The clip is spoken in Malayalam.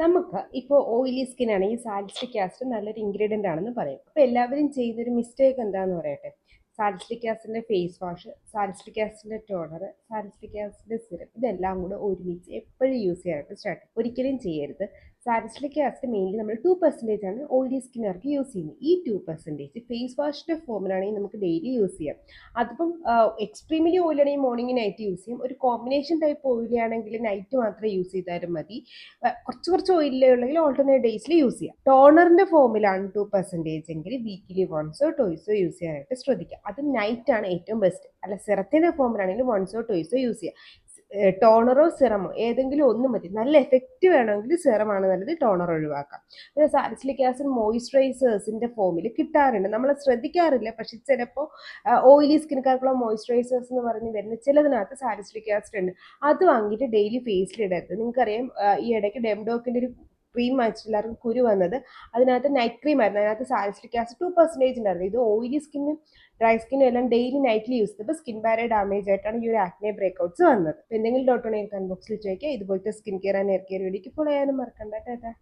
നമുക്ക് ഇപ്പോൾ ഓയിലി സ്കിൻ ആണെങ്കിൽ സാലിസ്റ്റിക് ആസിഡ് നല്ലൊരു ഇൻഗ്രീഡിയന്റ് ആണെന്ന് പറയും. അപ്പോൾ എല്ലാവരും ചെയ്യുന്നൊരു മിസ്റ്റേക്ക് എന്താണെന്ന് പറയട്ടെ? സാലിസ്റ്റിക് ആസിഡിന്റെ ഫേസ് വാഷ് സാലിസ്റ്റിക് ആസിഡിന്റെ ടോണർ സാലിസ്റ്റിക് ആസിഡിന്റെ സിറപ്പ് ഇതെല്ലാം കൂടെ ഒരുമിച്ച് എപ്പോഴും യൂസ് ചെയ്യാനായിട്ട് സ്റ്റാർട്ട് ഒരിക്കലും ചെയ്യരുത്. സാലിസ്റ്റിക് ആസിഡ് മെയിൻലി നമ്മൾ ടു പെർസെന്റേജ് ആണ് ഓയിലി സ്കിന്നുകാർക്ക് യൂസ് ചെയ്യുന്നത്. ഈ ടു പെർസെന്റേജ് ഫേസ് വാഷിന്റെ ഫോമിലാണെങ്കിൽ നമുക്ക് ഡെയിലി യൂസ് ചെയ്യാം. അതിപ്പം എക്സ്ട്രീമിലി ഓയിലാണെങ്കിൽ മോർണിംഗ് നൈറ്റ് യൂസ് ചെയ്യും. ഒരു കോമ്പിനേഷൻ ടൈപ്പ് ഓയിലി ആണെങ്കിൽ നൈറ്റ് മാത്രമേ യൂസ് ചെയ്താലും മതി. കുറച്ച് കുറച്ച് ഓയിലേ ഉള്ളെങ്കിൽ ഓൾട്ടർനേറ്റ് ഡേയ്സിൽ യൂസ് ചെയ്യാം. ടോണറിന്റെ ഫോമിലാണ് ടു പെർസെന്റേജ് എങ്കിൽ വീക്കിലി വൺസോ ടോയ്സോ യൂസ് ചെയ്യാനായിട്ട് ശ്രദ്ധിക്കുക. അത് നൈറ്റ് ആണ് ഏറ്റവും ബെസ്റ്റ് അല്ല സിറത്തിന്റെ ഫോമിലാണെങ്കിൽ വൺസോ ടോയ്സോ യൂസ് ചെയ്യുക ടോണറോ സിറമോ ഏതെങ്കിലും ഒന്നും മതി. നല്ല എഫക്റ്റ് വേണമെങ്കിൽ സിറമാണ് നല്ലത് ടോണർ ഒഴിവാക്കാം. പിന്നെ സാലിസിലിക് ആസിഡ് മോയിസ്ചറൈസേഴ്സിന്റെ ഫോമിൽ കിട്ടാറുണ്ട്. നമ്മൾ ശ്രദ്ധിക്കാറില്ല പക്ഷെ ചിലപ്പോൾ ഓയിലി സ്കിൻകാർക്കുള്ള മോയിസ്ചറൈസേഴ്സ് എന്ന് പറഞ്ഞ് വരുന്ന ചിലതിനകത്ത് സാലിസിലിക് ആസിഡ് ഉണ്ട്. അത് വാങ്ങിയിട്ട് ഡെയിലി ഫേസിൽ ഇടരുത്. നിങ്ങൾക്കറിയാം ഈ ഇടയ്ക്ക് ഡെംഡോക്കിന്റെ ഒരു ക്രീം വാങ്ങിച്ചിട്ട് എല്ലാവർക്കും കുരു വന്നത്. അതിനകത്ത് നൈറ്റ് ക്രീം ആയിരുന്നു. അതിനകത്ത് സാലിസിലിക് ആസിഡ് ടു പെർസെന്റേജ് ഉണ്ടായിരുന്നു. ഇത് ഓയിലി സ്കിന്നും ഡ്രൈ സ്കിന്നും എല്ലാം ഡെയിലി നൈറ്റ്ലി യൂസ് ചെയ്തപ്പോൾ സ്കിൻ ബാരെ ഡാമേജ് ആയിട്ടാണ് ഈ ഒരു ആക്നെ ബ്രേക്ക്ഔട്ട്സ് വന്നത്. എന്തെങ്കിലും ഡൗട്ട് ഉണ്ടെങ്കിൽ കൺബോക്സിൽ ബോക്സിൽ ചോദിക്കുക. ഇതുപോലത്തെ skin care and hair care വീഡിയോക്ക് ഫോളോ ചെയ്യാനും മറക്കണ്ട. ടാറ്റാ.